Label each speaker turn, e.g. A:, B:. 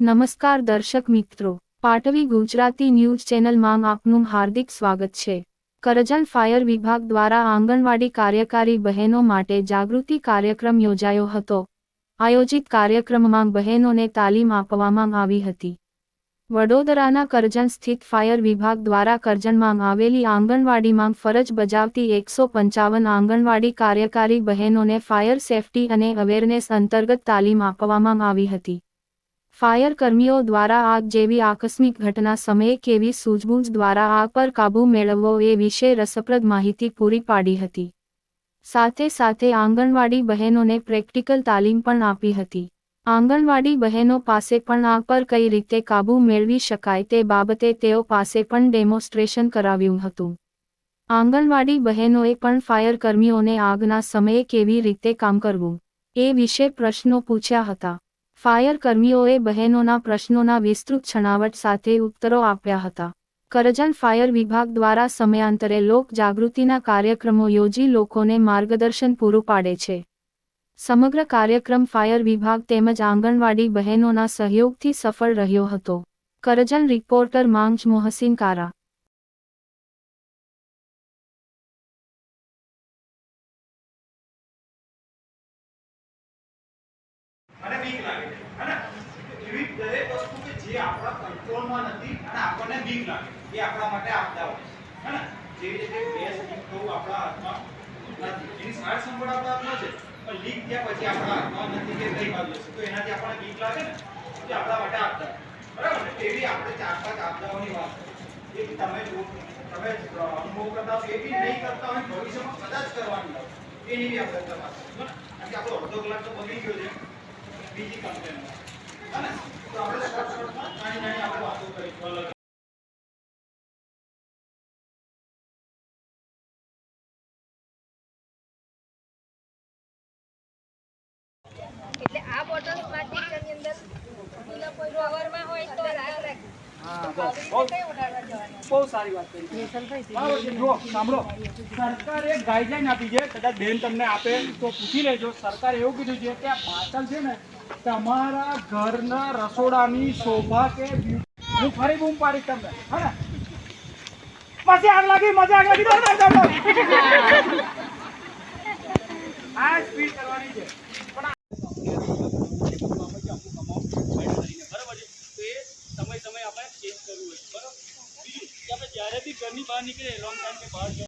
A: નમસ્કાર દર્શક મિત્રો. પાટવી ગુજરાતી ન્યૂઝ ચેનલમાં આપનું હાર્દિક સ્વાગત છે. કરજણ ફાયર વિભાગ દ્વારા આંગણવાડી કાર્યકારી બહેનો માટે જાગૃતિ કાર્યક્રમ યોજાયો હતો. આયોજિત કાર્યક્રમમાં બહેનોને તાલીમ આપવામાં આવી હતી. વડોદરાના કરજણ સ્થિત ફાયર વિભાગ દ્વારા કરજણમાં આવેલી આંગણવાડીમાં ફરજ બજાવતી એકસો પંચાવન આંગણવાડી કાર્યકારી બહેનોને ફાયર સેફટી અને અવેરનેસ અંતર્ગત તાલીમ આપવામાં આવી હતી. ફાયર કર્મીઓ દ્વારા આગ જેવી આકસ્મિક ઘટના સમયે કેવી સૂઝબૂઝ દ્વારા આગ પર કાબૂ મેળવવો એ વિશે રસપ્રદ માહિતી પૂરી પાડી હતી. સાથે સાથે આંગણવાડી બહેનોને પ્રેક્ટિકલ તાલીમ પણ આપી હતી. આંગણવાડી બહેનો પાસે પણ આગ પર કઈ રીતે કાબૂ મેળવી શકાય તે બાબતે તેઓ પાસે પણ ડેમોન્સ્ટ્રેશન કરાવ્યું હતું. આંગણવાડી બહેનોએ પણ ફાયર કર્મીઓને આગના સમયે કેવી રીતે કામ કરવું, એ વિશે પ્રશ્નો પૂછ્યા હતા. ફાયર કર્મીઓએ બહેનોના પ્રશ્નોના વિસ્તૃત છણાવટ સાથે ઉત્તરો આપ્યા હતા. કરજણ ફાયર વિભાગ દ્વારા સમયાંતરે લોક જાગૃતિના કાર્યક્રમો યોજી લોકોને માર્ગદર્શન પૂરું પાડે છે. સમગ્ર કાર્યક્રમ ફાયર વિભાગ તેમજ આંગણવાડી બહેનોના સહયોગથી સફળ રહ્યો હતો. કરજણ રિપોર્ટર માંગ મોહસિન કારા
B: અને બીક લાગે હે ને એવી દરેક વસ્તુ કે જે આપણા કંટ્રોલમાં નથી અને આપણને બીક લાગે. એ આપણા માટે આપતા હોય હે ને? જેવી રીતે ગેસ લીક આપણા હાથમાં નથી. એની સાર સંભાળ આપણા હાથમાં છે. પણ લીક થયા પછી આપણા હાથમાં નથી કે કઈ બાજુ છે તો એનાથી આપણને બીક લાગે ને? તે આપણા માટે આપતા બરાબર ને? એવી આપણે ચાર પાંચ આપદાઓની વાત છે. એ તમે જો, તમે અનુભવ કરતા એ બી નહીં કરતા હોય ભવિષ્યમાં કદાચ કરવાની એની બી આપણે તપાસ? કારણ કે આપણો અડધો કલાક તો બગડી ગયો છે. બીજી કંપનીમાં. હે ને? તો આપણે
C: કોટન પ્લાસ્ટિકની અંદર ફૂલો કોઈ ફ્લાવરમાં હોય તો રાખ. રાખી
D: ગાઈડલાઈન આપી છે કદાચ બેન તમને આપે તો પૂછી લેજો. સરકારે એવું કીધું છે કે પાછળ છે ને તમારા ઘરના રસોડાની શોભા કે હું ફરી બૂમ પાડી તમને. પછી આગ લાગી મજા આગ લાગી કરવાની છે. સમય આપણે
B: ચેન્જ કરવું હોય બરાબર? બીજું કે આપણે જ્યારે બી ઘરની બહાર નીકળીએ લોંગ ટાઈમ કે બહાર